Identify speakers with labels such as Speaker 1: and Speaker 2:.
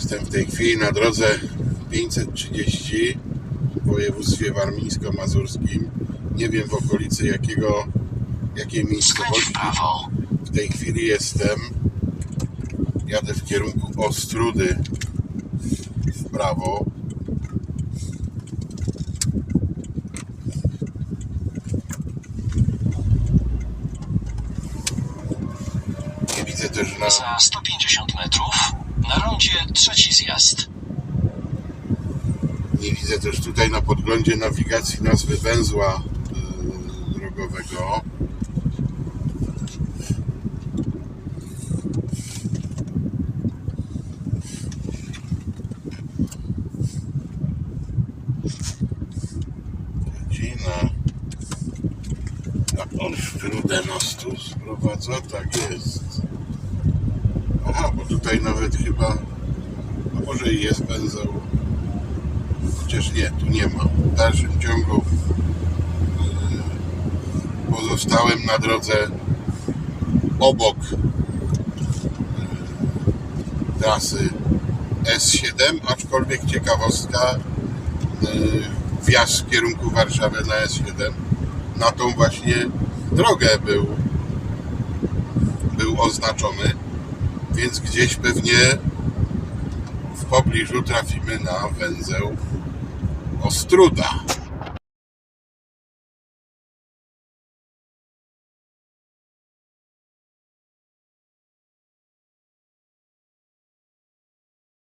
Speaker 1: Jestem w tej chwili na drodze 530 w województwie warmińsko-mazurskim. Nie wiem w okolicy jakiego, jakiej miejscowości
Speaker 2: w
Speaker 1: tej chwili jestem. Jadę w kierunku Ostrudy w prawo. Nie widzę też na
Speaker 2: Za 150 metrów. Na rondzie trzeci zjazd.
Speaker 1: Nie widzę też tutaj na podglądzie nawigacji nazwy węzła yy, drogowego. Godzina. A on sprowadza? Tak jest. Aha, bo tutaj nawet chyba, a może i jest węzeł. Chociaż nie, tu nie ma. W dalszym ciągu pozostałem na drodze obok yy, trasy S7, aczkolwiek ciekawostka yy, wjazd w kierunku Warszawy na S7 na tą właśnie drogę był był oznaczony, więc gdzieś pewnie w pobliżu trafimy na węzeł Ostruda.